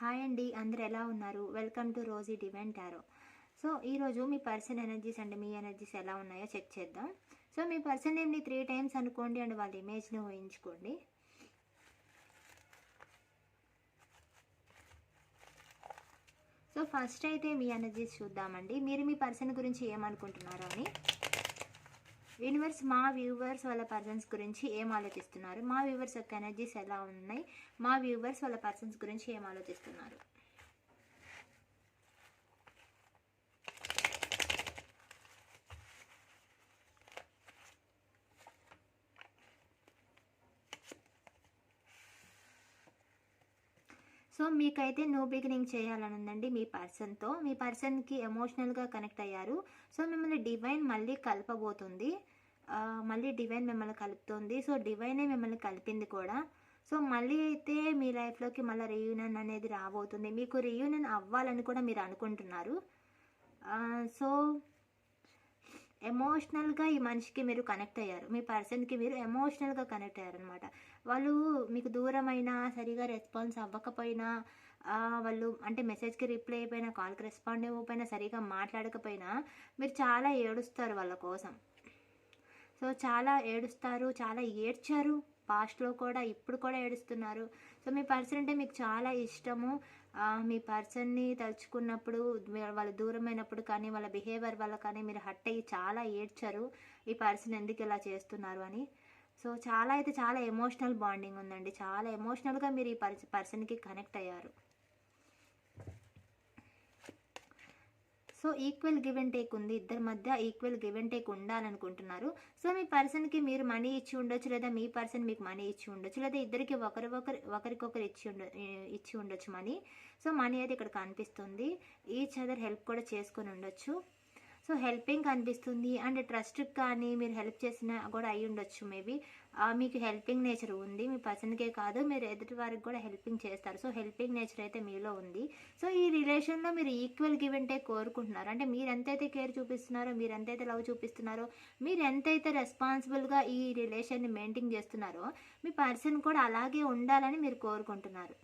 Hi అండి అందరు ఎలా ఉన్నారు? Welcome to Rosy divine tarot so ఈరోజు మీ పర్సన్ ఎనర్జీస్ అండ్ మీ ఎనర్జీస్ ఎలా ఉన్నాయో చెక్ చేద్దాం. సో మీ పర్సన్ నేమ్ని త్రీ టైమ్స్ అనుకోండి అండ్ వాళ్ళ ఇమేజ్ని ఊహించుకోండి. సో ఫస్ట్ అయితే మీ ఎనర్జీస్ చూద్దామండి. మీరు మీ పర్సన్ గురించి ఏమనుకుంటున్నారో అని. యూనివర్స్ మా వ్యూవర్స్ వాళ్ళ పర్సన్స్ గురించి ఏం ఆలోచిస్తున్నారు? మా వ్యూవర్స్ యొక్క ఎనర్జీస్ ఎలా ఉన్నాయి? మా వ్యూవర్స్ వాళ్ళ పర్సన్స్ గురించి ఏం ఆలోచిస్తున్నారు? సో మీకైతే నో బిగినింగ్ చేయాలని ఉందండి మీ పర్సన్తో. మీ పర్సన్కి ఎమోషనల్గా కనెక్ట్ అయ్యారు. సో మిమ్మల్ని డివైన్ మళ్ళీ కలపబోతుంది. మళ్ళీ డివైన్ మిమ్మల్ని కలుపుతుంది. సో డివైనే మిమ్మల్ని కలిపింది కూడా. సో మళ్ళీ అయితే మీ లైఫ్లోకి మళ్ళీ రీయూనియన్ అనేది రాబోతుంది. మీకు రీయూనియన్ అవ్వాలని కూడా మీరు అనుకుంటున్నారు. సో ఎమోషనల్గా ఈ మనిషికి మీరు కనెక్ట్ అయ్యారు. మీ పర్సన్కి మీరు ఎమోషనల్గా కనెక్ట్ అయ్యారు అనమాట వాళ్ళు మీకు దూరమైనా సరిగా రెస్పాన్స్ అవ్వకపోయినా వాళ్ళు అంటే మెసేజ్కి రిప్లై అయిపోయినా కాల్కి రెస్పాండ్ ఇవ్వకపోయినా సరిగా మాట్లాడకపోయినా మీరు చాలా ఏడుస్తారు వాళ్ళ కోసం. సో చాలా ఏడుస్తారు చాలా ఏడ్చారు. పాస్ట్లో కూడా ఇప్పుడు కూడా ఏడుస్తున్నారు. సో మీ పర్సన్ అంటే మీకు చాలా ఇష్టము. మీ పర్సన్ని తలుచుకున్నప్పుడు వాళ్ళు దూరమైనప్పుడు కానీ వాళ్ళ బిహేవియర్ వల్ల కానీ మీరు హట్ అయ్యి చాలా ఏడ్చారు. ఈ పర్సన్ ఎందుకు ఇలా చేస్తున్నారు అని. సో చాలా అయితే చాలా ఎమోషనల్ బాండింగ్ ఉందండి. చాలా ఎమోషనల్గా మీరు ఈ పర్సన్కి కనెక్ట్ అయ్యారు. So equal give and take ఉంది. ఇద్దరి మధ్య ఈక్వల్ గివ్ అండ్ టేక్ ఉండాలనుకుంటున్నారు. సో మీ పర్సన్కి మీరు మనీ ఇచ్చి ఉండొచ్చు లేదా మీ పర్సన్ మీకు మనీ ఇచ్చి ఉండొచ్చు లేదా ఇద్దరికి ఒకరి ఒకరి ఒకరికొకరు ఇచ్చి ఉండ ఇచ్చి ఉండొచ్చు మనీ. సో మనీ అయితే ఇక్కడ కనిపిస్తుంది. ఈచ్ అదర్ హెల్ప్ కూడా చేసుకొని ఉండొచ్చు. సో హెల్పింగ్ కనిపిస్తుంది. అండ్ ట్రస్ట్ కానీ మీరు హెల్ప్ చేసిన కూడా అయి ఉండొచ్చు మేబీ. మీకు హెల్పింగ్ నేచర్ ఉంది మీ పర్సన్కే కాదు మీరు ఎదుటి వారికి కూడా హెల్పింగ్ చేస్తారు. సో హెల్పింగ్ నేచర్ అయితే మీలో ఉంది. సో ఈ రిలేషన్లో మీరు ఈక్వల్ గివ్ అంటే కోరుకుంటున్నారు. అంటే మీరు ఎంతైతే కేర్ చూపిస్తున్నారో మీరు ఎంతైతే లవ్ చూపిస్తున్నారో మీరు ఎంతైతే రెస్పాన్సిబుల్గా ఈ రిలేషన్ని మెయింటైన్ చేస్తున్నారో మీ పర్సన్ కూడా అలాగే ఉండాలని మీరు కోరుకుంటున్నారు.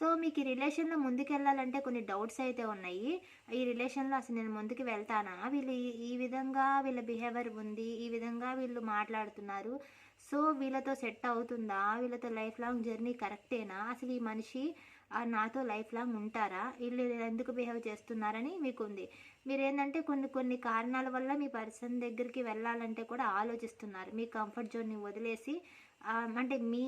సో మీకు ఈ రిలేషన్లో ముందుకెళ్ళాలంటే కొన్ని డౌట్స్ అయితే ఉన్నాయి. ఈ రిలేషన్లో అసలు నేను ముందుకు వెళ్తానా? వీళ్ళు ఈ- విధంగా వీళ్ళ బిహేవియర్ ఉంది. ఈ విధంగా వీళ్ళు మాట్లాడుతున్నారు. సో వీళ్ళతో సెట్ అవుతుందా? వీళ్ళతో లైఫ్ లాంగ్ జర్నీ కరెక్టేనా? అసలు ఈ మనిషి నాతో లైఫ్ లాంగ్ ఉంటారా? వీళ్ళు ఎందుకు బిహేవ్ చేస్తున్నారని మీకు ఉంది మీరు ఏంటంటే కొన్ని కొన్ని కారణాల వల్ల మీ పర్సన్ దగ్గరికి వెళ్ళాలంటే కూడా ఆలోచిస్తున్నారు. మీ కంఫర్ట్ జోన్ని వదిలేసి అంటే మీ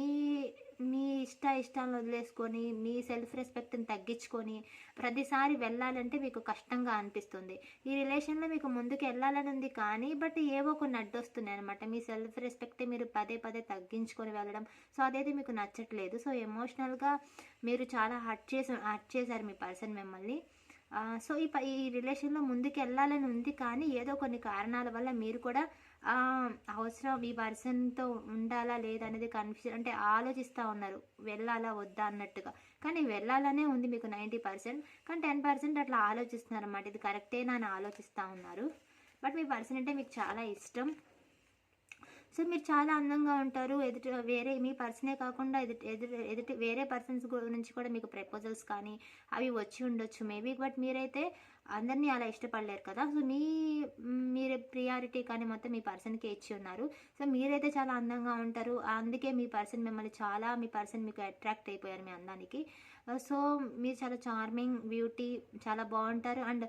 మీ ఇష్ట ఇష్టాలను వదిలేసుకొని మీ సెల్ఫ్ రెస్పెక్ట్ని తగ్గించుకొని ప్రతిసారి వెళ్ళాలంటే మీకు కష్టంగా అనిపిస్తుంది. ఈ రిలేషన్లో మీకు ముందుకు వెళ్ళాలని ఉంది కానీ బట్ ఏవో కొన్ని అడ్డొస్తున్నాయి అనమాట మీ సెల్ఫ్ రెస్పెక్ట్ మీరు పదే పదే తగ్గించుకొని వెళ్ళడం. సో అదైతే మీకు నచ్చట్లేదు. సో ఎమోషనల్గా మీరు చాలా హర్ట్ చేసి హర్ట్ చేశారు మీ పర్సన్ మిమ్మల్ని. సో ఈ ప- ఈ రిలేషన్లో ముందుకు వెళ్ళాలని ఉంది కానీ ఏదో కొన్ని కారణాల వల్ల మీరు కూడా అవసరం ఈ పర్సన్తో ఉండాలా లేదనేది కన్ఫ్యూజన్ అంటే ఆలోచిస్తూ ఉన్నారు. వెళ్ళాలా వద్దా అన్నట్టుగా. కానీ వెళ్ళాలనే ఉంది మీకు నైంటీ పర్సెంట్ కానీ టెన్ పర్సెంట్ అట్లా ఆలోచిస్తున్నారు అన్నమాట ఇది కరెక్టేనా అని ఆలోచిస్తూ ఉన్నారు. బట్ మీ పర్సన్ అంటే మీకు చాలా ఇష్టం. సో మీరు చాలా అందంగా ఉంటారు. ఎదుటి వేరే మీ పర్సనే కాకుండా ఎదుటి ఎదుటి ఎదుటి వేరే పర్సన్స్ నుంచి కూడా మీకు ప్రపోజల్స్ కానీ అవి వచ్చి ఉండొచ్చు. మేబీ బట్ మీరైతే అందరినీ అలా ఇష్టపడలేరు కదా. సో మీ మీరు ప్రియారిటీ కానీ మొత్తం మీ పర్సన్కే ఇచ్చి ఉన్నారు. సో మీరైతే చాలా అందంగా ఉంటారు. అందుకే మీ పర్సన్ మిమ్మల్ని చాలా మీ పర్సన్ మీకు అట్రాక్ట్ అయిపోయారు మీ అందానికి. సో మీరు చాలా చార్మింగ్ బ్యూటీ చాలా బాగుంటారు. అండ్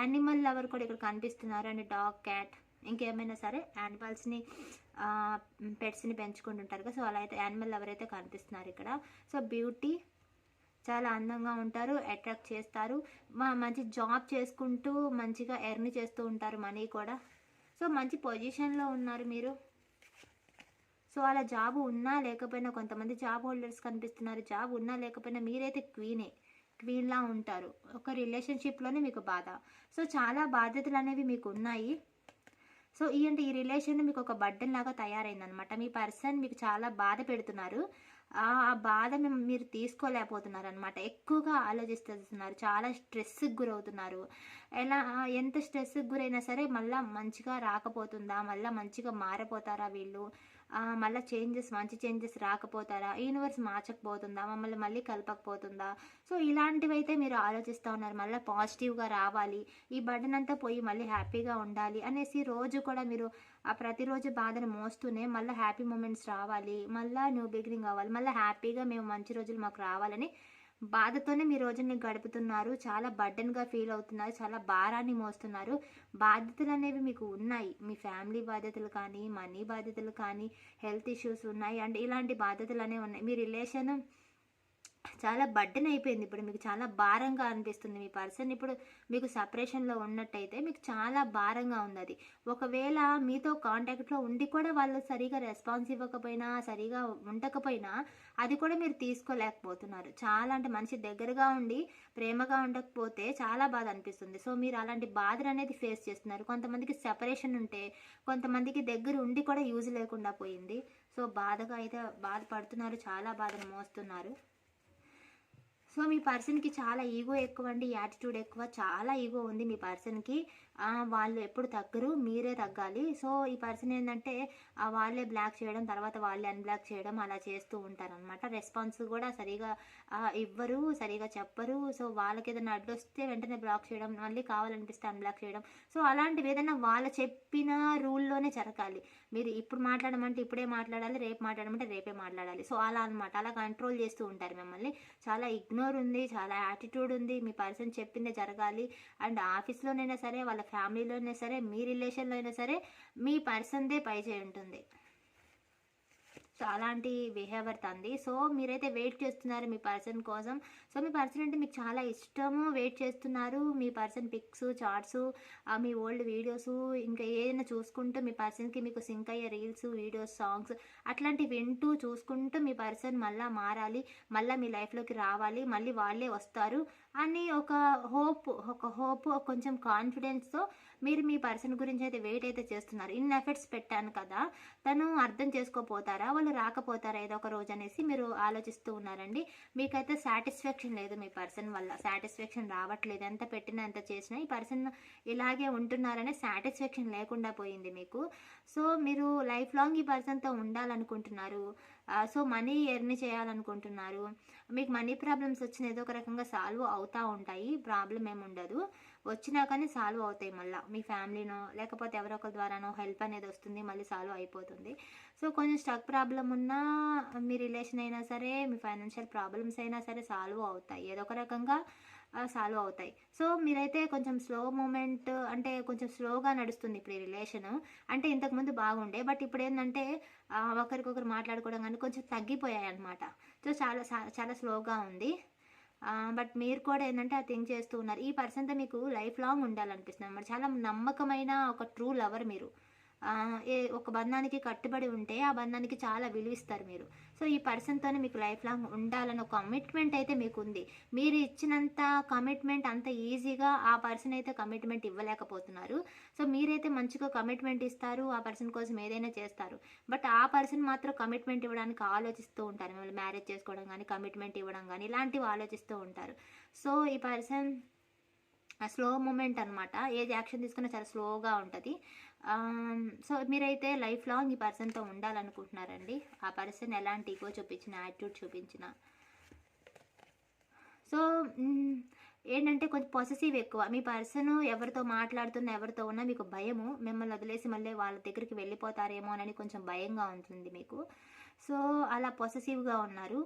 యానిమల్ లవర్ కూడా ఇక్కడ కనిపిస్తున్నారు. అండ్ డాగ్ క్యాట్ ఇంకేమైనా సరే యానిమల్స్ని పెట్స్ని పెంచుకుంటుంటారు కదా. సో అలా అయితే యానిమల్ ఎవరైతే కనిపిస్తున్నారు ఇక్కడ. సో బ్యూటీ చాలా అందంగా ఉంటారు అట్రాక్ట్ చేస్తారు. మా- మంచి జాబ్ చేసుకుంటూ మంచిగా ఎర్న్ చేస్తూ ఉంటారు మనీ కూడా. సో మంచి పొజిషన్లో ఉన్నారు మీరు. సో అలా జాబ్ ఉన్నా లేకపోయినా కొంతమంది జాబ్ హోల్డర్స్ కనిపిస్తున్నారు. జాబ్ ఉన్నా లేకపోయినా మీరైతే క్వీనే క్వీన్లా ఉంటారు. ఒక రిలేషన్షిప్లోనే మీకు బాధ. సో చాలా బాధ్యతలు అనేవి మీకు ఉన్నాయి. సో ఈ అంటే ఈ రిలేషన్ మీకు ఒక బడ్డన్ లాగా తయారైందనమాట మీ పర్సన్ మీకు చాలా బాధ పెడుతున్నారు. ఆ బాధను మీరు తీసుకోలేకపోతున్నారు అనమాట ఎక్కువగా ఆలోచిస్తున్నారు. చాలా స్ట్రెస్కి గురవుతున్నారు. ఎలా ఎంత స్ట్రెస్కి గురైనా సరే మళ్ళీ మంచిగా రాకపోతుందా? మళ్ళీ మంచిగా మారిపోతారా వీళ్ళు? మళ్ళీ చేంజెస్ మంచి చేంజెస్ రాకపోతారా? యూనివర్స్ మార్చకపోతుందా? మమ్మల్ని మళ్ళీ కలపకపోతుందా? సో ఇలాంటివి అయితే మీరు ఆలోచిస్తూ ఉన్నారు. మళ్ళీ పాజిటివ్గా రావాలి. ఈ బర్డన్ అంతా పోయి మళ్ళీ హ్యాపీగా ఉండాలి అనేసి రోజు కూడా మీరు ఆ ప్రతిరోజు బాధను మోస్తూనే మళ్ళీ హ్యాపీ మూమెంట్స్ రావాలి. మళ్ళీ న్యూ బిగినింగ్ అవ్వాలి. మళ్ళీ హ్యాపీగా మేము మంచి రోజులు మాకు రావాలని బాధతోనే మీ రోజుని గడుపుతున్నారు. చాలా బర్డన్గా ఫీల్ అవుతున్నారు. చాలా భారాన్ని మోస్తున్నారు. బాధ్యతలు అనేవి మీకు ఉన్నాయి. మీ ఫ్యామిలీ బాధ్యతలు కానీ మనీ బాధ్యతలు కానీ హెల్త్ ఇష్యూస్ ఉన్నాయి. అండ్ ఇలాంటి బాధ్యతలు అనేవి ఉన్నాయి. మీ రిలేషన్ చాలా బడ్డన్ అయిపోయింది. ఇప్పుడు మీకు చాలా భారంగా అనిపిస్తుంది మీ పర్సన్ ఇప్పుడు మీకు సపరేషన్లో ఉన్నట్టయితే మీకు చాలా భారంగా ఉంది అది. ఒకవేళ మీతో కాంటాక్ట్లో ఉండి కూడా వాళ్ళు సరిగా రెస్పాన్స్ ఇవ్వకపోయినా సరిగా ఉండకపోయినా అది కూడా మీరు తీసుకోలేకపోతున్నారు. చాలా అంటే మనిషి దగ్గరగా ఉండి ప్రేమగా ఉండకపోతే చాలా బాధ అనిపిస్తుంది. సో మీరు అలాంటి బాధలు అనేది ఫేస్ చేస్తున్నారు. కొంతమందికి సెపరేషన్ ఉంటే కొంతమందికి దగ్గర ఉండి కూడా యూజ్ లేకుండా పోయింది. సో బాధగా అయితే బాధపడుతున్నారు చాలా బాధను మోస్తున్నారు. సో మీ పర్సన్కి చాలా ఈగో ఎక్కువ అండి యాటిట్యూడ్ ఎక్కువ చాలా ఈగో ఉంది మీ పర్సన్కి. వాళ్ళు ఎప్పుడు తగ్గరు మీరే తగ్గాలి. సో ఈ పర్సన్ ఏంటంటే వాళ్ళే బ్లాక్ చేయడం తర్వాత వాళ్ళే అన్బ్లాక్ చేయడం అలా చేస్తూ ఉంటారనమాట రెస్పాన్స్ కూడా సరిగా ఇవ్వరు సరిగా చెప్పరు. సో వాళ్ళకి ఏదైనా అడ్డొస్తే వెంటనే బ్లాక్ చేయడం మళ్ళీ కావాలనిపిస్తే అన్బ్లాక్ చేయడం. సో అలాంటివి ఏదైనా వాళ్ళు చెప్పిన రూల్లోనే జరగాలి. మీరు ఇప్పుడు మాట్లాడమంటే ఇప్పుడే మాట్లాడాలి రేపు మాట్లాడమంటే రేపే మాట్లాడాలి. సో అలా అనమాట అలా కంట్రోల్ చేస్తూ ఉంటారు మిమ్మల్ని. చాలా ఇగ్నోర్ ఉంది చాలా యాటిట్యూడ్ ఉంది. మీ పర్సన్ చెప్పిందే జరగాలి. అండ్ ఆఫీస్లోనైనా సరే వాళ్ళ ఫ్యామిలీలోనైనా సరే మీ రిలేషన్లో అయినా సరే మీ పర్సన్దే పై చేయి ఉంటుంది. సో అలాంటి బిహేవియర్ తంది. సో మీరైతే వెయిట్ చేస్తున్నారు మీ పర్సన్ కోసం. సో మీ పర్సన్ అంటే మీకు చాలా ఇష్టము. వెయిట్ చేస్తున్నారు మీ పర్సన్ పిక్స్ చార్ట్స్ మీ ఓల్డ్ వీడియోస్ ఇంకా ఏదైనా చూసుకుంటూ మీ పర్సన్కి మీకు సింక్ అయ్యే రీల్స్ వీడియోస్ సాంగ్స్ అట్లాంటివి వింటూ చూసుకుంటూ మీ పర్సన్ మళ్ళీ మారాలి. మళ్ళీ మీ లైఫ్లోకి రావాలి. మళ్ళీ వాళ్ళే వస్తారు. అని ఒక హోప్ ఒక హోప్ కొంచెం కాన్ఫిడెన్స్తో మీరు మీ పర్సన్ గురించి అయితే వెయిట్ అయితే చేస్తున్నారు. ఇన్ని ఎఫర్ట్స్ పెట్టాను కదా తను అర్థం చేసుకోపోతారా? వాళ్ళు రాకపోతారా? ఏదో ఒక రోజు అనేసి మీరు ఆలోచిస్తూ ఉన్నారండి. మీకైతే సాటిస్ఫాక్షన్ లేదు మీ పర్సన్ వల్ల. సాటిస్ఫాక్షన్ రావట్లేదు. ఎంత పెట్టినా ఎంత చేసినా ఈ పర్సన్ ఇలాగే ఉంటున్నారనే సాటిస్ఫాక్షన్ లేకుండా పోయింది మీకు. సో మీరు లైఫ్ లాంగ్ ఈ పర్సన్తో ఉండాలనుకుంటున్నారు. సో మనీ ఎర్న్ చేయాలనుకుంటున్నారు. మీకు మనీ ప్రాబ్లమ్స్ వచ్చిన ఏదో ఒక రకంగా సాల్వ్ అవుతూ ఉంటాయి. ప్రాబ్లం ఏమి ఉండదు. వచ్చినా కానీ సాల్వ్ అవుతాయి మళ్ళీ. మీ ఫ్యామిలీనో లేకపోతే ఎవరో ఒకరి ద్వారానో హెల్ప్ అనేది వస్తుంది మళ్ళీ సాల్వ్ అయిపోతుంది. సో కొంచెం స్టక్ ప్రాబ్లం ఉన్నా మీ రిలేషన్ అయినా సరే మీ ఫైనాన్షియల్ ప్రాబ్లమ్స్ అయినా సరే సాల్వ్ అవుతాయి. ఏదో ఒక రకంగా సాల్వ్ అవుతాయి. సో మీరైతే కొంచెం స్లో మూమెంట్ అంటే కొంచెం స్లోగా నడుస్తుంది ఇప్పుడు ఈ రిలేషన్ అంటే ఇంతకుముందు బాగుండే బట్ ఇప్పుడు ఏంటంటే ఒకరికొకరు మాట్లాడుకోవడం కానీ కొంచెం తగ్గిపోయాయి అనమాట సో చాలా చాలా స్లోగా ఉంది. బట్ మీరు కూడా ఏంటంటే ఆ థింక్ చేస్తూ ఉన్నారు. ఈ పర్సన్తో మీకు లైఫ్ లాంగ్ ఉండాలనిపిస్తుంది అనమాట చాలా నమ్మకమైన ఒక ట్రూ లవర్ మీరు. ఒక బంధానికి కట్టుబడి ఉంటే ఆ బంధానికి చాలా విలువిస్తారు మీరు. సో ఈ పర్సన్తోనే మీకు లైఫ్ లాంగ్ ఉండాలని ఒక కమిట్మెంట్ అయితే మీకు ఉంది మీరు ఇచ్చినంత కమిట్మెంట్ అంత ఈజీగా ఆ పర్సన్ అయితే కమిట్మెంట్ ఇవ్వలేకపోతున్నారు. సో మీరైతే మంచిగా కమిట్మెంట్ ఇస్తారు ఆ పర్సన్ కోసం ఏదైనా చేస్తారు. బట్ ఆ పర్సన్ మాత్రం కమిట్మెంట్ ఇవ్వడానికి ఆలోచిస్తూ ఉంటారు. మిమ్మల్ని మ్యారేజ్ చేసుకోవడం కానీ కమిట్మెంట్ ఇవ్వడం కానీ ఇలాంటివి ఆలోచిస్తూ ఉంటారు. సో ఈ పర్సన్ స్లో మూమెంట్ అనమాట ఏది యాక్షన్ తీసుకున్నా చాలా స్లోగా ఉంటుంది. సో మీరైతే లైఫ్ లాంగ్ ఈ పర్సన్తో ఉండాలనుకుంటున్నారండి. ఆ పర్సన్ ఎలాంటి ఈగో చూపించిన యాటిట్యూడ్ చూపించిన. సో ఏంటంటే కొంచెం పాజిటివ్ ఎక్కువ. మీ పర్సన్ ఎవరితో మాట్లాడుతున్న ఎవరితో ఉన్నా మీకు భయము. మిమ్మల్ని వదిలేసి మళ్ళీ వాళ్ళ దగ్గరికి వెళ్ళిపోతారేమో అని కొంచెం భయంగా ఉంటుంది మీకు. సో అలా పొసెసివ్గా ఉన్నారు.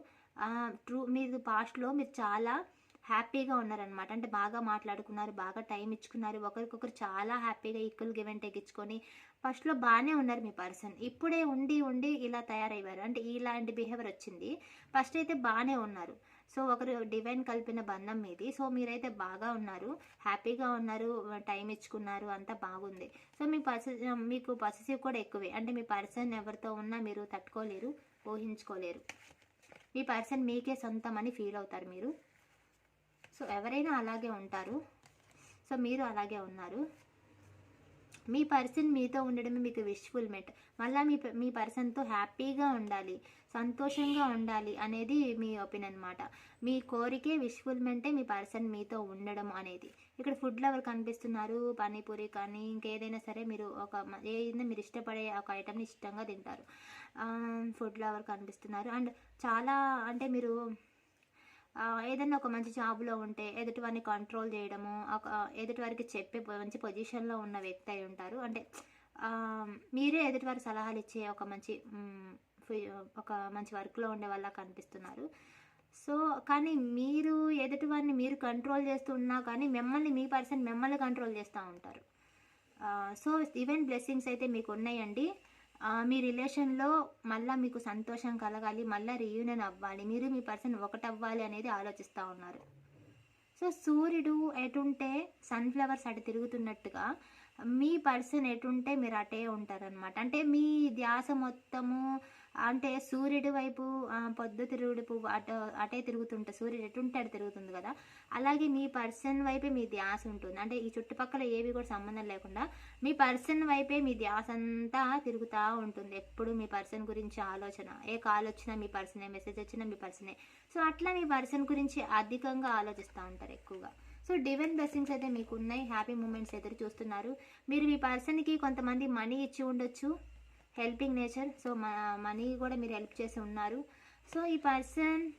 ట్రూ మీరు పాస్ట్లో మీరు చాలా హ్యాపీగా ఉన్నారనమాట అంటే బాగా మాట్లాడుకున్నారు బాగా టైం ఇచ్చుకున్నారు. ఒకరికొకరు చాలా హ్యాపీగా ఈక్వల్ గివ్ అండ్ టేక్ ఇచ్చుకొని ఫస్ట్లో బాగానే ఉన్నారు మీ పర్సన్. ఇప్పుడే ఉండి ఉండి ఇలా తయారయ్యారు. అంటే ఇలాంటి బిహేవియర్ వచ్చింది. ఫస్ట్ అయితే బాగానే ఉన్నారు. సో ఒకరు డివైన్ కలిపిన బంధం మీది. సో మీరైతే బాగా ఉన్నారు. హ్యాపీగా ఉన్నారు టైం ఇచ్చుకున్నారు అంతా బాగుంది. సో మీ పర్స మీకు పర్సెసివ్ కూడా ఎక్కువే. అంటే మీ పర్సన్ ఎవరితో ఉన్నా మీరు తట్టుకోలేరు ఊహించుకోలేరు. మీ పర్సన్ మీకే సొంతం అని ఫీల్ అవుతారు మీరు. సో ఎవరైనా అలాగే ఉంటారు. సో మీరు అలాగే ఉన్నారు. మీ పర్సన్ మీతో ఉండడమే మీకు విష్ఫుల్మెంట్ మళ్ళీ మీ మీ పర్సన్తో హ్యాపీగా ఉండాలి సంతోషంగా ఉండాలి అనేది మీ ఒపీనియన్ అనమాట మీ కోరికే విష్ఫుల్మెంటే మీ పర్సన్ మీతో ఉండడం అనేది. ఇక్కడ ఫుడ్ లవర్ కనిపిస్తున్నారు పానీపూరి కానీ ఇంకేదైనా సరే మీరు ఒక ఏదైనా మీరు ఇష్టపడే ఒక ఐటమ్ని ఇష్టంగా తింటారు. ఫుడ్ లవర్ కనిపిస్తున్నారు. అండ్ చాలా అంటే మీరు ఏదైనా ఒక మంచి జాబ్లో ఉంటే ఎదుటి వారిని కంట్రోల్ చేయడము ఎదుటివారికి ఎదుటి వారికి చెప్పే మంచి పొజిషన్లో ఉన్న వ్యక్తి అయి ఉంటారు. అంటే మీరే ఎదుటి వారి సలహాలు ఇచ్చే ఒక మంచి ఒక మంచి వర్క్లో ఉండే వాళ్ళ కనిపిస్తున్నారు. సో కానీ మీరు ఎదుటి వారిని మీరు కంట్రోల్ చేస్తూ ఉన్నా కానీ మిమ్మల్ని మీ పర్సన్ మిమ్మల్ని కంట్రోల్ చేస్తూ ఉంటారు. సో ఈవెన్ బ్లెస్సింగ్స్ అయితే మీకు ఉన్నాయండి మీ రిలేషన్లో మళ్ళీ మీకు సంతోషం కలగాలి మళ్ళీ రీయూనియన్ అవ్వాలి మీరు మీ పర్సన్ ఒకటవ్వాలి అనేది ఆలోచిస్తూ ఉన్నారు. సో సూర్యుడు ఎటుంటే సన్ఫ్లవర్స్ అటు తిరుగుతున్నట్టుగా మీ పర్సన్ ఎటుంటే మీరు అటే ఉంటారనమాట అంటే మీ ధ్యాస మొత్తము అంటే సూర్యుడి వైపు పొద్దు తిరుగుడు పువ్వు అటు అటే తిరుగుతుంటే సూర్యుడు ఎటుంటే అటు తిరుగుతుంది కదా. అలాగే మీ పర్సన్ వైపే మీ ధ్యాస ఉంటుంది. అంటే ఈ చుట్టుపక్కల ఏవి కూడా సంబంధం లేకుండా మీ పర్సన్ వైపే మీ ధ్యాస అంతా తిరుగుతూ ఉంటుంది. ఎప్పుడు మీ పర్సన్ గురించి ఆలోచన ఏ కాల్ వచ్చినా మీ పర్సనే మెసేజ్ వచ్చినా మీ పర్సనే. సో అట్లా మీ పర్సన్ గురించి అధికంగా ఆలోచిస్తూ ఉంటారు ఎక్కువగా. సో డివైన్ బ్లెస్సింగ్స్ అయితే మీకు ఉన్నాయి హ్యాపీ మూమెంట్స్ ఎదురు చూస్తున్నారు. మీరు మీ పర్సన్కి కొంతమంది మనీ ఇచ్చి ఉండొచ్చు. హెల్పింగ్ నేచర్ సో మనీ కూడా మీరు హెల్ప్ చేసి ఉన్నారు. సో ఈ పర్సన్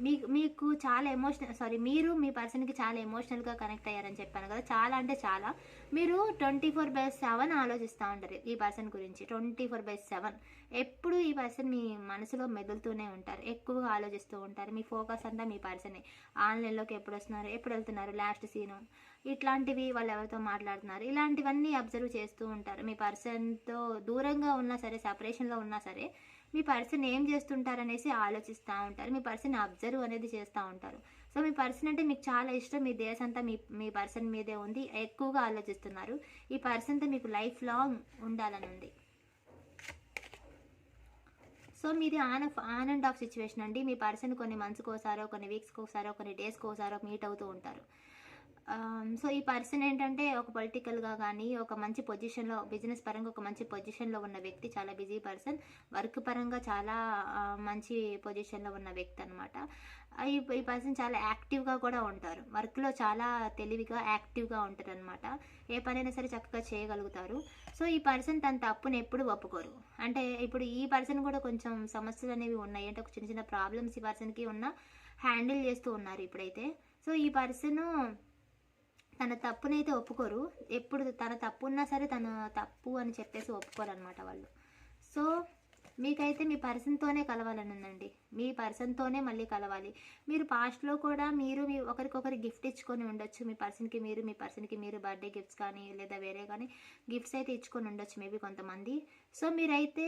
మీకు మీకు చాలా ఎమోషనల్ సారీ మీరు మీ పర్సన్కి చాలా ఎమోషనల్గా కనెక్ట్ అయ్యారని చెప్పాను కదా. చాలా అంటే చాలా. మీరు ట్వంటీ ఫోర్ బై సెవెన్ ఆలోచిస్తూ ఉంటారు ఈ పర్సన్ గురించి. ట్వంటీ ఫోర్ బై సెవెన్ ఎప్పుడు ఈ పర్సన్ మీ మనసులో మెదులుతూనే ఉంటారు. ఎక్కువగా ఆలోచిస్తూ ఉంటారు. మీ ఫోకస్ అంతా మీ పర్సనే ఆన్లైన్లోకి ఎప్పుడు వస్తున్నారు? ఎప్పుడు వెళ్తున్నారు? లాస్ట్ సీను ఇట్లాంటివి వాళ్ళు ఎవరితో మాట్లాడుతున్నారు? ఇలాంటివన్నీ అబ్జర్వ్ చేస్తూ ఉంటారు. మీ పర్సన్తో దూరంగా ఉన్నా సరే సపరేషన్లో ఉన్నా సరే మీ పర్సన్ ఏం చేస్తుంటారనేసి ఆలోచిస్తూ ఉంటారు. మీ పర్సన్ అబ్జర్వ్ అనేది చేస్తూ ఉంటారు. సో మీ పర్సన్ అంటే మీకు చాలా ఇష్టం. మీ దేశం అంతా మీ మీ పర్సన్ మీదే ఉంది. ఎక్కువగా ఆలోచిస్తున్నారు. ఈ పర్సన్తో మీకు లైఫ్ లాంగ్ ఉండాలని ఉంది. సో మీది on off on and off situation అండి. మీ పర్సన్ కొన్ని మంత్స్కి ఒకసారో కొన్ని వీక్స్కి ఒకసారో కొన్ని డేస్కి ఒకసారో మీట్ అవుతూ ఉంటారు. సో ఈ పర్సన్ ఏంటంటే ఒక పొలిటికల్గా కానీ ఒక మంచి పొజిషన్లో బిజినెస్ పరంగా ఒక మంచి పొజిషన్లో ఉన్న వ్యక్తి చాలా బిజీ పర్సన్ వర్క్ పరంగా చాలా మంచి పొజిషన్లో ఉన్న వ్యక్తి అనమాట ఈ ఈ పర్సన్ చాలా యాక్టివ్గా కూడా ఉంటారు. వర్క్లో చాలా తెలివిగా యాక్టివ్గా ఉంటారు అనమాట ఏ పనైనా సరే చక్కగా చేయగలుగుతారు. సో ఈ పర్సన్ తన తప్పును ఎప్పుడు ఒప్పుకోరు. అంటే ఇప్పుడు ఈ పర్సన్ కూడా కొంచెం సమస్యలు అనేవి ఉన్నాయి. అంటే ఒక చిన్న చిన్న ప్రాబ్లమ్స్ ఈ పర్సన్కి ఉన్న హ్యాండిల్ చేస్తూ ఉన్నారు ఇప్పుడైతే. సో ఈ పర్సన్ తన తప్పునైతే ఒప్పుకోరు. ఎప్పుడు తన తప్పు ఉన్నా సరే తన తప్పు అని చెప్పేసి ఒప్పుకోరు అనమాట వాళ్ళు. సో మీకైతే మీ పర్సన్తోనే కలవాలని ఉందండి మీ పర్సన్తోనే మళ్ళీ కలవాలి. మీరు పాస్ట్లో కూడా మీరు మీ ఒకరికొకరు గిఫ్ట్ ఇచ్చుకొని ఉండొచ్చు. మీ పర్సన్కి మీరు మీ పర్సన్కి మీరు బర్త్డే గిఫ్ట్స్ కానీ లేదా వేరే కానీ గిఫ్ట్స్ అయితే ఇచ్చుకొని ఉండొచ్చు మేబీ కొంతమంది. సో మీరైతే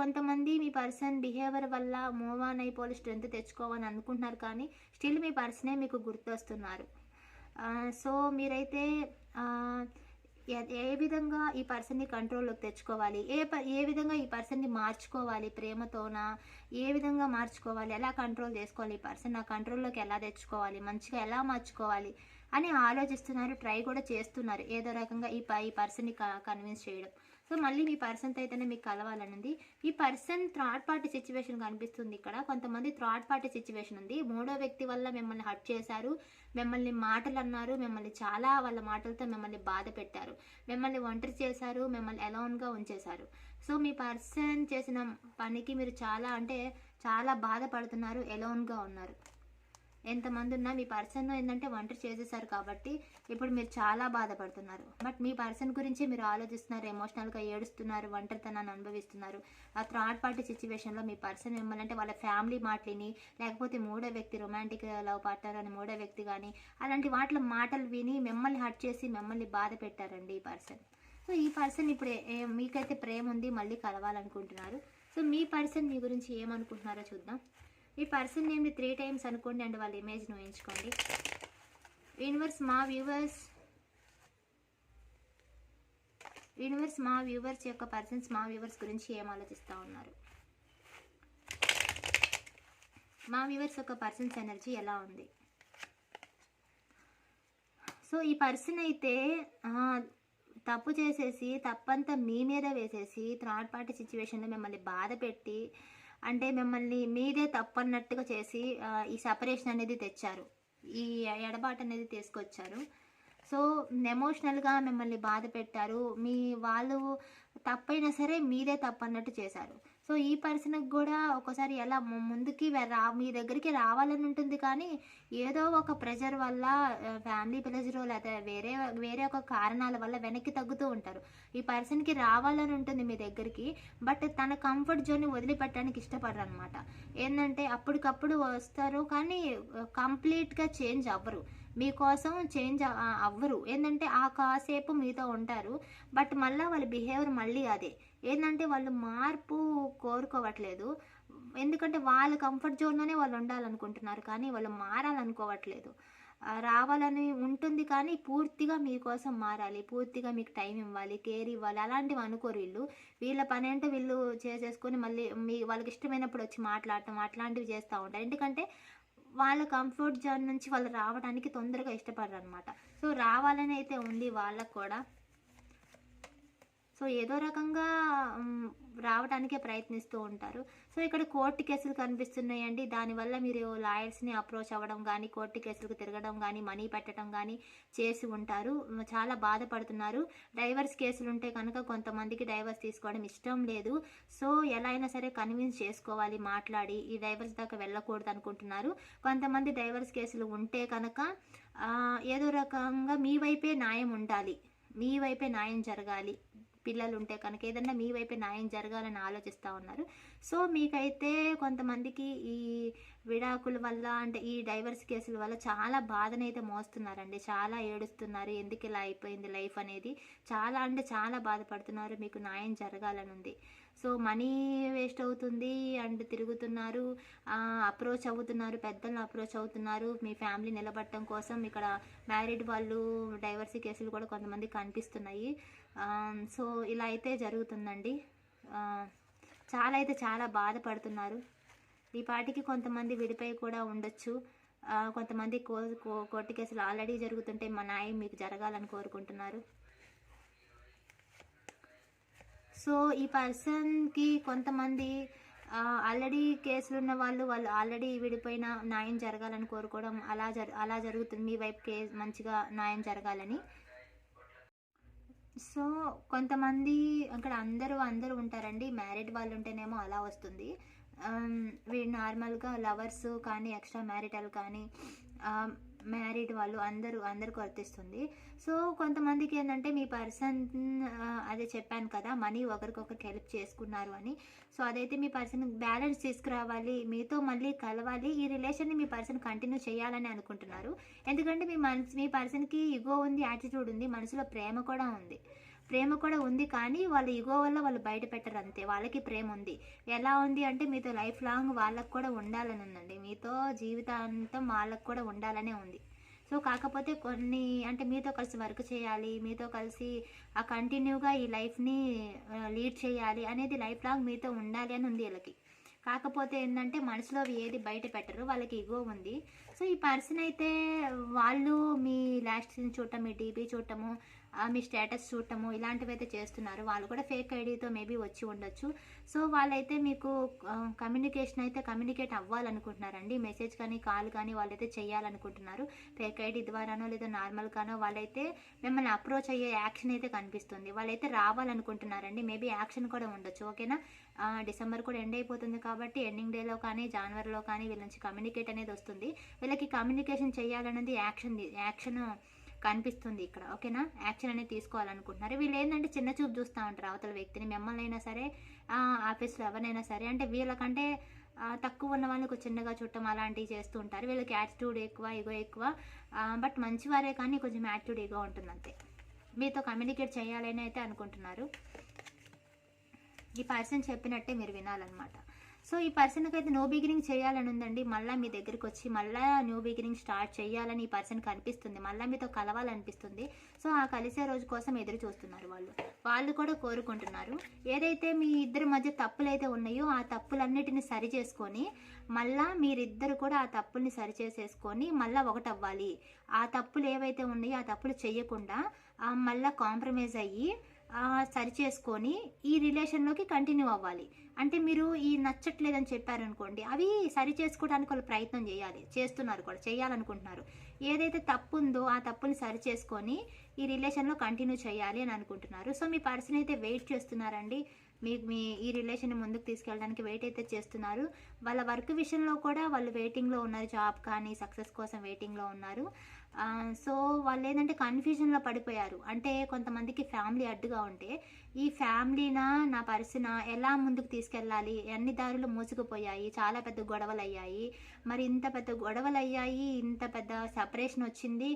కొంతమంది మీ పర్సన్ బిహేవియర్ వల్ల మూవ్ ఆన్ అయిపోయి స్ట్రెంత్ తెచ్చుకోవాలని అనుకుంటున్నారు కానీ స్టిల్ మీ పర్సనే మీకు గుర్తొస్తున్నారు. సో మీరైతే ఏ- విధంగా ఈ పర్సన్ని కంట్రోల్లోకి తెచ్చుకోవాలి? ఏ ప ఏ విధంగా ఈ పర్సన్ని మార్చుకోవాలి ప్రేమతోనా? ఏ విధంగా మార్చుకోవాలి? ఎలా కంట్రోల్ చేసుకోవాలి ఈ పర్సన్? నా కంట్రోల్లోకి ఎలా తెచ్చుకోవాలి? మంచిగా ఎలా మార్చుకోవాలి? అని ఆలోచిస్తున్నారు ట్రై కూడా చేస్తున్నారు. ఏదో రకంగా ఈ ప ఈ పర్సన్ని కన్విన్స్ చేయడం. సో మళ్ళీ మీ పర్సన్తో అయితేనే మీకు కలవాలని ఉంది ఈ పర్సన్ థర్డ్ పార్టీ సిచ్యువేషన్ కనిపిస్తుంది ఇక్కడ. కొంతమంది థర్డ్ పార్టీ సిచ్యువేషన్ ఉంది. మూడో వ్యక్తి వల్ల మిమ్మల్ని హట్ చేశారు. మిమ్మల్ని మాటలు అన్నారు. మిమ్మల్ని చాలా వాళ్ళ మాటలతో మిమ్మల్ని బాధ పెట్టారు. మిమ్మల్ని ఒంటరి చేశారు. మిమ్మల్ని అలౌన్గా ఉంచేశారు. సో మీ పర్సన్ చేసిన పనికి మీరు చాలా అంటే చాలా బాధపడుతున్నారు. ఎలోన్గా ఉన్నారు. ఎంతమంది ఉన్నా మీ పర్సన్ ఏంటంటే ఒంటరి చేసేసారు కాబట్టి ఇప్పుడు మీరు చాలా బాధపడుతున్నారు. బట్ మీ పర్సన్ గురించి మీరు ఆలోచిస్తున్నారు ఎమోషనల్గా ఏడుస్తున్నారు ఒంటరితనాన్ని అనుభవిస్తున్నారు. ఆ థర్డ్ పార్టీ సిచ్యువేషన్లో మీ పర్సన్ మిమ్మల్ని అంటే వాళ్ళ ఫ్యామిలీ మాటలిని లేకపోతే మూడో వ్యక్తి రొమాంటిక్ లవ్ పార్ట్నర్ అని మూడో వ్యక్తి కానీ అలాంటి వాటిలో మాటలు విని మిమ్మల్ని హట్ చేసి మిమ్మల్ని బాధ పెట్టారండి ఈ పర్సన్. సో ఈ పర్సన్ ఇప్పుడు మీకైతే ప్రేమ ఉంది మళ్ళీ కలవాలనుకుంటున్నారు. సో మీ పర్సన్ మీ గురించి ఏమనుకుంటున్నారో చూద్దాం. మీ పర్సన్ నేమ్ని త్రీ టైమ్స్ అనుకోండి అండ్ వాళ్ళ ఇమేజ్ను ఊహించుకోండి. యూనివర్స్ మా వ్యూవర్స్ యూనివర్స్ మా వ్యూవర్స్ యొక్క పర్సన్స్ మా వ్యూవర్స్ గురించి ఏం ఆలోచిస్తూ ఉన్నారు? మా వ్యూవర్స్ యొక్క పర్సన్స్ ఎనర్జీ ఎలా ఉంది? సో ఈ పర్సన్ అయితే తప్పు చేసేసి తప్పంతా మీ మీద వేసేసి థర్డ్ పార్టీ సిచ్యువేషన్లో మిమ్మల్ని బాధ పెట్టి అంటే మిమ్మల్ని మీదే తప్పన్నట్టుగా చేసి ఈ సపరేషన్ అనేది తెచ్చారు. ఈ ఎడబాటు అనేది తీసుకొచ్చారు. సో ఎమోషనల్గా మిమ్మల్ని బాధ పెట్టారు. మీ వాళ్ళు తప్పైనా సరే మీదే తప్పన్నట్టు చేశారు. సో ఈ పర్సన్కి కూడా ఒకసారి ఎలా ముందుకి రా మీ దగ్గరికి రావాలని ఉంటుంది కానీ ఏదో ఒక ప్రెషర్ వల్ల ఫ్యామిలీ ప్రెషర్ లేదా వేరే వేరే ఒక కారణాల వల్ల వెనక్కి తగ్గుతూ ఉంటారు. ఈ పర్సన్కి రావాలని ఉంటుంది మీ దగ్గరికి బట్ తన కంఫర్ట్ జోన్ని వదిలిపెట్టడానికి ఇష్టపడరు అనమాట ఏంటంటే అప్పటికప్పుడు వస్తారు కానీ కంప్లీట్గా చేంజ్ అవ్వరు. మీకోసం చేంజ్ అవ్వరు. ఏంటంటే ఆ కాసేపు మీతో ఉంటారు. బట్ మళ్ళీ వాళ్ళ బిహేవియర్ మళ్ళీ అదే. ఏంటంటే వాళ్ళు మార్పు కోరుకోవట్లేదు. ఎందుకంటే వాళ్ళ కంఫర్ట్ జోన్లోనే వాళ్ళు ఉండాలనుకుంటున్నారు కానీ వాళ్ళు మారాలనుకోవట్లేదు. రావాలని ఉంటుంది కానీ పూర్తిగా మీకోసం మారాలి. పూర్తిగా మీకు టైం ఇవ్వాలి కేర్ ఇవ్వాలి. అలాంటివి అనుకోరు వీళ్ళు. వీళ్ళ పని అంటే వీళ్ళు చేసేసుకొని మళ్ళీ మీ వాళ్ళకి ఇష్టమైనప్పుడు వచ్చి మాట్లాడటం అట్లాంటివి చేస్తూ ఉంటారు. ఎందుకంటే వాళ్ళ కంఫర్ట్ జోన్ నుంచి వాళ్ళు రావడానికి తొందరగా ఇష్టపడరు అనమాట సో రావాలని అయితే ఉంది వాళ్ళకు కూడా. సో ఏదో రకంగా రావడానికే ప్రయత్నిస్తూ ఉంటారు. సో ఇక్కడ కోర్టు కేసులు కనిపిస్తున్నాయండి. దానివల్ల మీరు లాయర్స్ని అప్రోచ్ అవ్వడం కానీ కోర్టు కేసులకు తిరగడం కానీ మనీ పెట్టడం కానీ చేసి ఉంటారు. చాలా బాధపడుతున్నారు. డైవర్స్ కేసులు ఉంటే కనుక కొంతమందికి డైవర్స్ తీసుకోవడం ఇష్టం లేదు. సో ఎలా అయినా సరే కన్విన్స్ చేసుకోవాలి మాట్లాడి ఈ డైవర్స్ దాకా వెళ్ళకూడదు అనుకుంటున్నారు. కొంతమంది డైవర్స్ కేసులు ఉంటే కనుక ఏదో రకంగా మీ వైపే న్యాయం ఉండాలి. మీ వైపే న్యాయం జరగాలి. పిల్లలు ఉంటే కనుక ఏదన్నా మీ వైపే న్యాయం జరగాలని ఆలోచిస్తూ ఉన్నారు. సో మీకైతే కొంతమందికి ఈ విడాకుల వల్ల అంటే ఈ డైవర్స్ కేసుల వల్ల చాలా బాధనైతే మోస్తున్నారండి. చాలా ఏడుస్తున్నారు. ఎందుకు ఇలా అయిపోయింది లైఫ్ అనేది? చాలా అంటే చాలా బాధపడుతున్నారు. మీకు న్యాయం జరగాలని ఉంది సో మనీ వేస్ట్ అవుతుంది అండ్ తిరుగుతున్నారు. అప్రోచ్ అవుతున్నారు పెద్దలను అప్రోచ్ అవుతున్నారు. మీ ఫ్యామిలీ నిలబడటం కోసం ఇక్కడ మ్యారీడ్ వాళ్ళు డైవర్సీ కేసులు కూడా కొంతమంది కనిపిస్తున్నాయి. సో ఇలా అయితే జరుగుతుందండి. చాలా అయితే చాలా బాధపడుతున్నారు. ఈ పాటికి కొంతమంది విడిపోయి కూడా ఉండొచ్చు. కొంతమంది కో కో- కోర్టు కేసులు ఆల్రెడీ జరుగుతుంటే మా న్యాయం మీకు జరగాలని కోరుకుంటున్నారు. సో ఈ పర్సన్కి కొంతమంది ఆల్రెడీ కేసులు ఉన్న వాళ్ళు వాళ్ళు ఆల్రెడీ విడిపోయిన న్యాయం జరగాలని కోరుకోవడం అలా జరు అలా జరుగుతుంది. మీ వైపు కేసు మంచిగా న్యాయం జరగాలని. సో కొంతమంది అక్కడ అందరూ అందరూ ఉంటారండి. మ్యారీడ్ వాళ్ళు ఉంటేనేమో అలా వస్తుంది. వీడు నార్మల్గా లవర్స్ కానీ ఎక్స్ట్రా మ్యారిటల్ కానీ మ్యారీడ్ వాళ్ళు అందరూ అందరికి వర్తిస్తుంది. సో కొంతమందికి ఏంటంటే మీ పర్సన్ అదే చెప్పాను కదా మనీ ఒకరికొకరికి హెల్ప్ చేసుకున్నారు అని. సో అదైతే మీ పర్సన్ బ్యాలెన్స్ తీసుకురావాలి మీతో మళ్ళీ కలవాలి ఈ రిలేషన్ని మీ పర్సన్ కంటిన్యూ చేయాలని అనుకుంటున్నారు. ఎందుకంటే మీ మనసు మీ పర్సన్కి ఇగో ఉంది యాటిట్యూడ్ ఉంది మనసులో ప్రేమ కూడా ఉంది. ప్రేమ కూడా ఉంది కానీ వాళ్ళ ఇగో వల్ల వాళ్ళు బయట పెట్టరు అంతే. వాళ్ళకి ప్రేమ ఉంది. ఎలా ఉంది అంటే మీతో లైఫ్ లాంగ్ వాళ్ళకు కూడా ఉండాలని ఉందండి. మీతో జీవితాంతం వాళ్ళకు కూడా ఉండాలనే ఉంది. సో కాకపోతే కొన్ని అంటే మీతో కలిసి వర్క్ చేయాలి మీతో కలిసి ఆ కంటిన్యూగా ఈ లైఫ్ని లీడ్ చేయాలి అనేది లైఫ్ లాంగ్ మీతో ఉండాలి అని ఉంది వీళ్ళకి. కాకపోతే ఏంటంటే మనసులో ఏది బయట పెట్టరు వాళ్ళకి ఇగో ఉంది. సో ఈ పర్సన్ అయితే వాళ్ళు మీ లాస్ట్ చూడటం మీ డీపీ చూడటము మీ స్టేటస్ చూడటము ఇలాంటివి అయితే చేస్తున్నారు. వాళ్ళు కూడా ఫేక్ ఐడితో మేబీ వచ్చి ఉండొచ్చు. సో వాళ్ళైతే మీకు కమ్యూనికేషన్ అయితే కమ్యూనికేట్ అవ్వాలనుకుంటున్నారండి. మెసేజ్ కానీ కాల్ కానీ వాళ్ళైతే చేయాలనుకుంటున్నారు. ఫేక్ ఐడి ద్వారానో లేదా నార్మల్గానో వాళ్ళైతే మిమ్మల్ని అప్రోచ్ అయ్యే యాక్షన్ అయితే కనిపిస్తుంది. వాళ్ళైతే రావాలనుకుంటున్నారండి. మేబీ యాక్షన్ కూడా ఉండొచ్చు. ఓకేనా? డిసెంబర్ కూడా ఎండ్ అయిపోతుంది కాబట్టి ఎండింగ్ డేలో కానీ జనవరిలో కానీ వీళ్ళ నుంచి కమ్యూనికేట్ అనేది వస్తుంది. వీళ్ళకి కమ్యూనికేషన్ చేయాలనేది యాక్షన్ యాక్షన్ కనిపిస్తుంది ఇక్కడ ఓకేనా? యాక్షన్ అనేది తీసుకోవాలనుకుంటున్నారు. వీళ్ళు ఏంటంటే చిన్న చూపు చూస్తూ ఉంటారు అవతల వ్యక్తిని మిమ్మల్ని అయినా సరే ఆఫీస్లో ఎవరినైనా సరే. అంటే వీళ్ళకంటే తక్కువ ఉన్న వాళ్ళకు చిన్నగా చుట్టం అలాంటివి చేస్తూ ఉంటారు. వీళ్ళకి యాటిట్యూడ్ ఎక్కువ ఇగో ఎక్కువ. బట్ మంచివారే కానీ కొంచెం యాటిట్యూడ్ ఇగో ఉంటుంది అంతే. మీతో కమ్యూనికేట్ చేయాలని అయితే అనుకుంటున్నారు. ఈ పర్సన్ చెప్పినట్టే మీరు వినాలన్నమాట. సో ఈ పర్సన్కి అయితే నో బిగినింగ్ చేయాలని ఉందండి. మళ్ళీ మీ దగ్గరికి వచ్చి మళ్ళీ న్యూ బిగినింగ్ స్టార్ట్ చేయాలని ఈ పర్సన్ కనిపిస్తుంది. మళ్ళీ మీతో కలవాలనిపిస్తుంది. సో ఆ కలిసే రోజు కోసం ఎదురు చూస్తున్నారు వాళ్ళు. వాళ్ళు కూడా కోరుకుంటున్నారు. ఏదైతే మీ ఇద్దరి మధ్య తప్పులు అయితే ఉన్నాయో ఆ తప్పులన్నిటిని సరి చేసుకొని మళ్ళా మీరిద్దరు కూడా ఆ తప్పుల్ని సరి చేసేసుకొని మళ్ళీ ఒకటవ్వాలి. ఆ తప్పులు ఏవైతే ఉన్నాయో ఆ తప్పులు చేయకుండా మళ్ళీ మళ్ళా కాంప్రమైజ్ అయ్యి సరి చేసుకొని ఈ రిలేషన్లోకి కంటిన్యూ అవ్వాలి. అంటే మీరు ఈ నచ్చట్లేదని చెప్పారనుకోండి అవి సరి చేసుకోవడానికి వాళ్ళు ప్రయత్నం చేయాలి. చేస్తున్నారు కూడా చేయాలనుకుంటున్నారు. ఏదైతే తప్పు ఉందో ఆ తప్పుని సరి చేసుకొని ఈ రిలేషన్లో కంటిన్యూ చేయాలి అని అనుకుంటున్నారు. సో మీ పర్సన్ అయితే వెయిట్ చేస్తున్నారండి. మీకు మీ ఈ రిలేషన్ ముందుకు తీసుకెళ్ళడానికి వెయిట్ అయితే చేస్తున్నారు. వాళ్ళ వర్క్ విషయంలో కూడా వాళ్ళు వెయిటింగ్లో ఉన్నారు. జాబ్ కానీ సక్సెస్ కోసం వెయిటింగ్లో ఉన్నారు. సో వాళ్ళు ఏంటంటే కన్ఫ్యూజన్లో పడిపోయారు. అంటే కొంతమందికి ఫ్యామిలీ అడ్డుగా ఉంటే ఈ ఫ్యామిలీనా నా పర్సన ఎలా ముందుకు తీసుకెళ్ళాలి? అన్ని దారులు మూసుకుపోయాయి? చాలా పెద్ద గొడవలు అయ్యాయి మరి ఇంత పెద్ద గొడవలు అయ్యాయి ఇంత పెద్ద సపరేషన్ వచ్చింది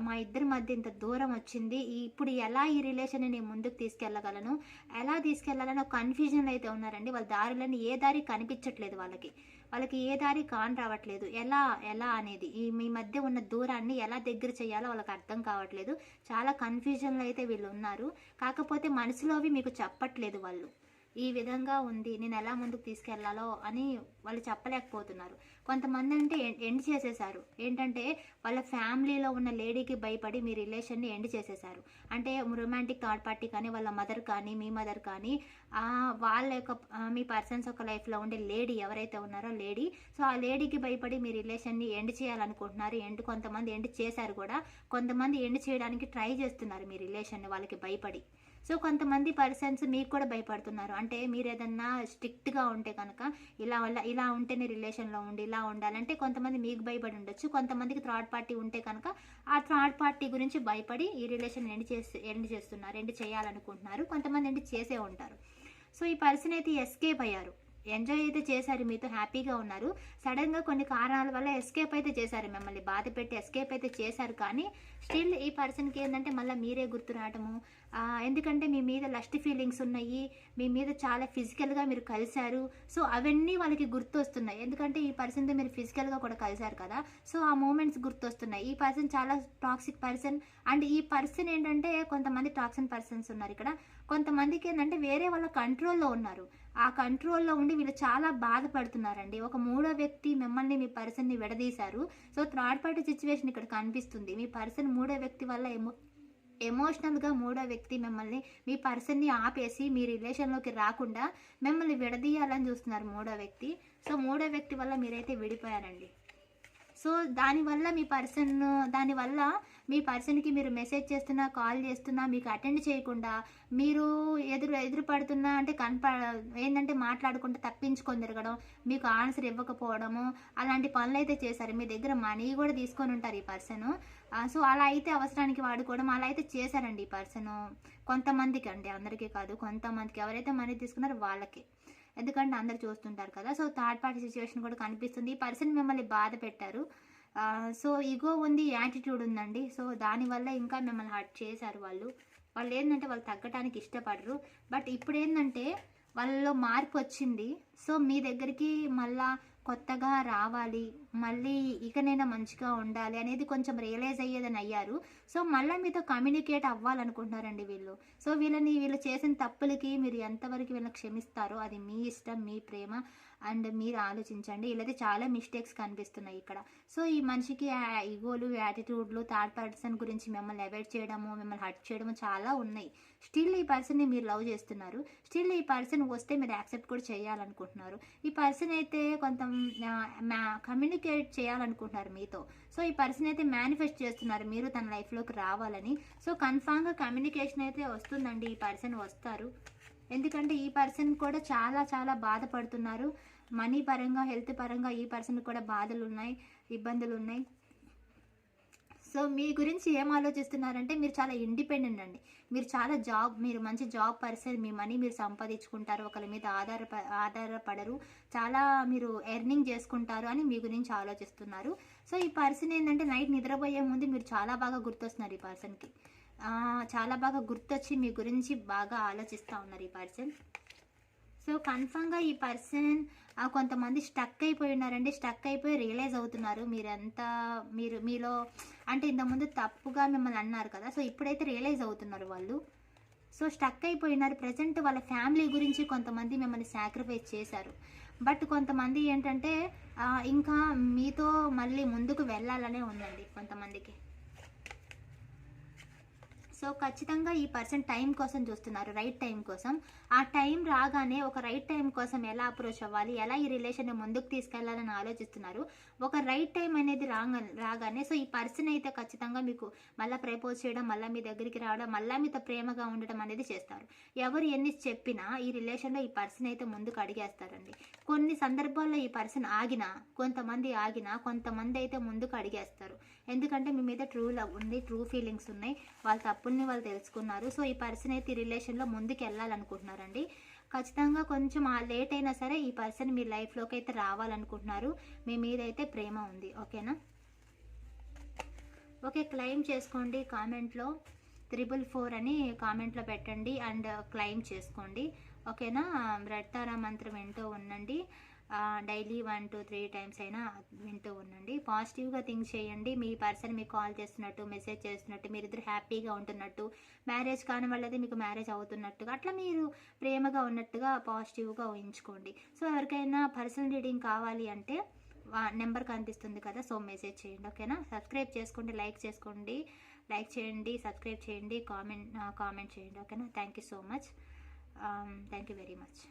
మా ఇద్దరి మధ్య ఇంత దూరం వచ్చింది ఇప్పుడు ఎలా ఈ రిలేషన్ నేను ముందుకు తీసుకెళ్ళగలను? ఎలా తీసుకెళ్ళాలని ఒక కన్ఫ్యూజన్ అయితే ఉన్నారండి. వాళ్ళ దారులని ఏ దారి కనిపించట్లేదు వాళ్ళకి. వాళ్ళకి ఏ దారి కాన్ రావట్లేదు. ఎలా ఎలా అనేది ఈ మీ మధ్య ఉన్న దూరాన్ని ఎలా దగ్గర చేయాలో వాళ్ళకి అర్థం కావట్లేదు. చాలా కన్ఫ్యూజన్లో అయితే వీళ్ళు ఉన్నారు. కాకపోతే మనసులోవి మీకు చెప్పట్లేదు వాళ్ళు. ఈ విధంగా ఉంది నేను ఎలా ముందుకు తీసుకెళ్ళాలో అని వాళ్ళు చెప్పలేకపోతున్నారు. కొంతమంది అంటే ఎండ్ చేసేసారు. ఏంటంటే వాళ్ళ ఫ్యామిలీలో ఉన్న లేడీకి భయపడి మీ రిలేషన్ని ఎండ్ చేసేసారు. అంటే రొమాంటిక్ థర్డ్ పార్టీ కానీ వాళ్ళ మదర్ కానీ మీ మదర్ కానీ వాళ్ళ యొక్క మీ పర్సన్స్ ఒక లైఫ్లో ఉండే లేడీ ఎవరైతే ఉన్నారో లేడీ సో ఆ లేడీకి భయపడి మీ రిలేషన్ని ఎండ్ చేయాలనుకుంటున్నారు. ఎండ్ కొంతమంది ఎండ్ చేశారు కూడా. కొంతమంది ఎండ్ చేయడానికి ట్రై చేస్తున్నారు మీ రిలేషన్ని వాళ్ళకి భయపడి. సో కొంతమంది పర్సన్స్ మీకు కూడా భయపడుతున్నారు. అంటే మీరు ఏదన్నా స్ట్రిక్ట్గా ఉంటే కనుక ఇలా వల్ల ఇలా ఉంటేనే రిలేషన్లో ఉండి ఇలా ఉండాలంటే కొంతమంది మీకు భయపడి ఉండొచ్చు. కొంతమందికి థర్డ్ పార్టీ ఉంటే కనుక ఆ థర్డ్ పార్టీ గురించి భయపడి ఈ రిలేషన్ ఎండ్ చేసి ఎండ్ చేస్తున్నారు ఎండ్ చేయాలనుకుంటున్నారు. కొంతమంది ఎండ్ చేసే ఉంటారు. సో ఈ పర్సన్ అయితే ఎస్కేప్ అయ్యారు. ఎంజాయ్ అయితే చేశారు మీతో హ్యాపీగా ఉన్నారు. సడన్గా కొన్ని కారణాల వల్ల ఎస్కేప్ అయితే చేశారు మిమ్మల్ని బాధ పెట్టి ఎస్కేప్ అయితే చేశారు. కానీ స్టిల్ ఈ పర్సన్కి ఏంటంటే మళ్ళీ మీరే గుర్తు రావటము ఎందుకంటే మీ మీద లస్ట్ ఫీలింగ్స్ ఉన్నాయి మీ మీద చాలా ఫిజికల్గా మీరు కలిశారు. సో అవన్నీ వాళ్ళకి గుర్తొస్తున్నాయి. ఎందుకంటే ఈ పర్సన్తో మీరు ఫిజికల్గా కూడా కలిశారు కదా. సో ఆ మూమెంట్స్ గుర్తొస్తున్నాయి. ఈ పర్సన్ చాలా టాక్సిక్ పర్సన్ అండ్ ఈ పర్సన్ ఏంటంటే కొంతమంది టాక్సిన్ పర్సన్స్ ఉన్నారు ఇక్కడ. కొంతమందికి ఏంటంటే వేరే వాళ్ళ కంట్రోల్లో ఉన్నారు. ఆ కంట్రోల్లో ఉండి వీళ్ళు చాలా బాధపడుతున్నారండి. ఒక మూడో వ్యక్తి మిమ్మల్ని మీ పర్సన్ని విడదీశారు. సో థర్డ్ పార్టీ సిచ్యువేషన్ ఇక్కడ కనిపిస్తుంది. మీ పర్సన్ మూడో వ్యక్తి వల్ల ఎమో ఎమోషనల్గా మూడో వ్యక్తి మిమ్మల్ని మీ పర్సన్ని ఆపేసి మీ రిలేషన్లోకి రాకుండా మిమ్మల్ని విడదీయాలని చూస్తున్నారు మూడో వ్యక్తి. సో మూడో వ్యక్తి వల్ల మీరైతే విడిపోయారండి. సో దానివల్ల మీ పర్సన్ దానివల్ల మీ పర్సన్కి మీరు మెసేజ్ చేస్తున్నా కాల్ చేస్తున్నా మీకు అటెండ్ చేయకుండా మీరు ఎదురు ఎదురు పడుతున్నా అంటే కనప ఏంటంటే మాట్లాడుకుంటూ తప్పించుకొని తిరగడం మీకు ఆన్సర్ ఇవ్వకపోవడము అలాంటి పనులు అయితే చేశారు. మీ దగ్గర మనీ కూడా తీసుకొని ఉంటారు ఈ పర్సన్. సో అలా అయితే అవసరానికి వాడుకోవడం అలా అయితే చేశారండి ఈ పర్సన్. కొంతమందికి అండి అందరికీ కాదు కొంతమందికి. ఎవరైతే మనీ తీసుకున్నారో వాళ్ళకి. ఎందుకంటే అందరు చూస్తుంటారు కదా. సో థర్డ్ పార్టీ సిచ్యువేషన్ కూడా కనిపిస్తుంది. ఈ పర్సన్ మిమ్మల్ని బాధ పెట్టారు. సో ఈగో ఉంది యాటిట్యూడ్ ఉందండి. సో దానివల్ల ఇంకా మిమ్మల్ని హర్ట్ చేశారు వాళ్ళు. వాళ్ళు ఏంటంటే వాళ్ళు తగ్గటానికి ఇష్టపడరు. బట్ ఇప్పుడు ఏంటంటే వాళ్ళలో మార్పు వచ్చింది. సో మీ దగ్గరికి మళ్ళా కొత్తగా రావాలి మళ్ళీ ఇకనైనా మంచిగా ఉండాలి అనేది కొంచెం రియలైజ్ అయ్యేదని అయ్యారు. సో మళ్ళీ మీతో కమ్యూనికేట్ అవ్వాలనుకుంటున్నారండి వీళ్ళు. సో వీళ్ళని వీళ్ళు చేసిన తప్పులకి మీరు ఎంతవరకు వీళ్ళని క్షమిస్తారో అది మీ ఇష్టం మీ ప్రేమ. అండ్ మీరు ఆలోచించండి. ఇలాగే చాలా మిస్టేక్స్ కనిపిస్తున్నాయి ఇక్కడ. సో ఈ మనిషికి ఈగోలు యాటిట్యూడ్లు థర్డ్ పర్సన్ గురించి మిమ్మల్ని అవాయిడ్ చేయడము మిమ్మల్ని హర్ట్ చేయడము చాలా ఉన్నాయి. స్టిల్ ఈ పర్సన్ని మీరు లవ్ చేస్తున్నారు. స్టిల్ ఈ పర్సన్ వస్తే మీరు యాక్సెప్ట్ కూడా చేయాలనుకుంటున్నారు. ఈ పర్సన్ అయితే కొంత కమ్యూనికేట్ చేయాలనుకుంటున్నారు మీతో. సో ఈ పర్సన్ అయితే మేనిఫెస్ట్ చేస్తున్నారు. మీరు తన లైఫ్లోకి రావాలని. సో కన్ఫామ్గా కమ్యూనికేషన్ అయితే వస్తుందండి. ఈ పర్సన్ వస్తారు. ఎందుకంటే ఈ పర్సన్ కూడా చాలా చాలా బాధపడుతున్నారు. మనీ పరంగా హెల్త్ పరంగా ఈ పర్సన్ కూడా బాధలు ఉన్నాయి ఇబ్బందులు ఉన్నాయి సో మీ గురించి ఏం ఆలోచిస్తున్నారంటే మీరు చాలా ఇండిపెండెంట్ అండి. మీరు చాలా జాబ్ మీరు మంచి జాబ్ పర్సన్ మీ మనీ మీరు సంపాదించుకుంటారు ఒకరి మీద ఆధార ఆధారపడరు చాలా మీరు ఎర్నింగ్ చేసుకుంటారు అని మీ గురించి ఆలోచిస్తున్నారు. సో ఈ పర్సన్ ఏంటంటే నైట్ నిద్రపోయే ముందు మీరు చాలా బాగా గుర్తొస్తున్నారు ఈ పర్సన్కి. చాలా బాగా గుర్తొచ్చి మీ గురించి బాగా ఆలోచిస్తూ ఉన్నారు ఈ పర్సన్. సో కన్ఫామ్గా ఈ పర్సన్ కొంతమంది స్టక్ అయిపోయి ఉన్నారండి స్టక్ అయిపోయి రియలైజ్ అవుతున్నారు. మీరంతా మీరు మీలో అంటే ఇంతకుముందు తప్పుగా మిమ్మల్ని అన్నారు కదా సో ఇప్పుడైతే రియలైజ్ అవుతున్నారు వాళ్ళు. సో స్టక్ అయిపోయినారు. ప్రజెంట్ వాళ్ళ ఫ్యామిలీ గురించి కొంతమంది మిమ్మల్ని సాక్రిఫైస్ చేశారు. బట్ కొంతమంది ఏంటంటే ఇంకా మీతో మళ్ళీ ముందుకు వెళ్ళాలనే ఉందండి కొంతమందికి. సో ఖచ్చితంగా ఈ పర్సన్ టైం కోసం చూస్తున్నారు రైట్ టైం కోసం. ఆ టైం రాగానే ఒక రైట్ టైం కోసం ఎలా అప్రోచ్ అవ్వాలి ఎలా ఈ రిలేషన్ ముందుకు తీసుకెళ్ళాలని ఆలోచిస్తున్నారు. ఒక రైట్ టైం అనేది రాగా రాగానే సో ఈ పర్సన్ అయితే ఖచ్చితంగా మీకు మళ్ళీ ప్రపోజ్ చేయడం మళ్ళీ మీ దగ్గరికి రావడం మళ్ళీ మీతో ప్రేమగా ఉండడం అనేది చేస్తారు. ఎవరు ఎన్ని చెప్పినా ఈ రిలేషన్లో ఈ పర్సన్ అయితే ముందుకు అడిగేస్తారండి. కొన్ని సందర్భాల్లో ఈ పర్సన్ ఆగినా కొంతమంది ఆగినా కొంతమంది అయితే ముందుకు అడిగేస్తారు. ఎందుకంటే మీ మీద ట్రూ లవ్ ఉంది ట్రూ ఫీలింగ్స్ ఉన్నాయి. వాళ్ళ తప్పుల్ని వాళ్ళు తెలుసుకున్నారు. సో ఈ పర్సన్ అయితే ఈ రిలేషన్లో ముందుకు వెళ్ళాలనుకుంటున్నారండి. ఖచ్చితంగా కొంచెం ఆ లేట్ అయినా సరే ఈ పర్సన్ మీ లైఫ్లోకి అయితే రావాలనుకుంటున్నారు. మీ మీద అయితే ప్రేమ ఉంది. ఓకేనా? ఓకే క్లెయిమ్ చేసుకోండి కామెంట్లో త్రిబుల్ ఫోర్ అని కామెంట్లో పెట్టండి అండ్ క్లెయిమ్ చేసుకోండి. ఓకేనా? రెడ్తారా మంత్రం వింటూ ఉండండి. Daily one two three times అయినా వింటూ ఉండండి. పాజిటివ్గా థింక్ చేయండి. మీ పర్సన్ మీకు కాల్ చేస్తున్నట్టు మెసేజ్ చేస్తున్నట్టు మీరిద్దరు హ్యాపీగా ఉంటున్నట్టు మ్యారేజ్ కాని వాళ్ళది మీకు మ్యారేజ్ అవుతున్నట్టుగా అట్లా మీరు ప్రేమగా ఉన్నట్టుగా పాజిటివ్గా ఊహించుకోండి. సో ఎవరికైనా పర్సనల్ రీడింగ్ కావాలి అంటే నెంబర్ కనిపిస్తుంది కదా సో మెసేజ్ చేయండి. ఓకేనా? సబ్స్క్రైబ్ చేసుకోండి లైక్ చేసుకోండి లైక్ చేయండి సబ్స్క్రైబ్ చేయండి కామెంట్ కామెంట్ చేయండి. ఓకేనా? Thank you so much. Thank you very much.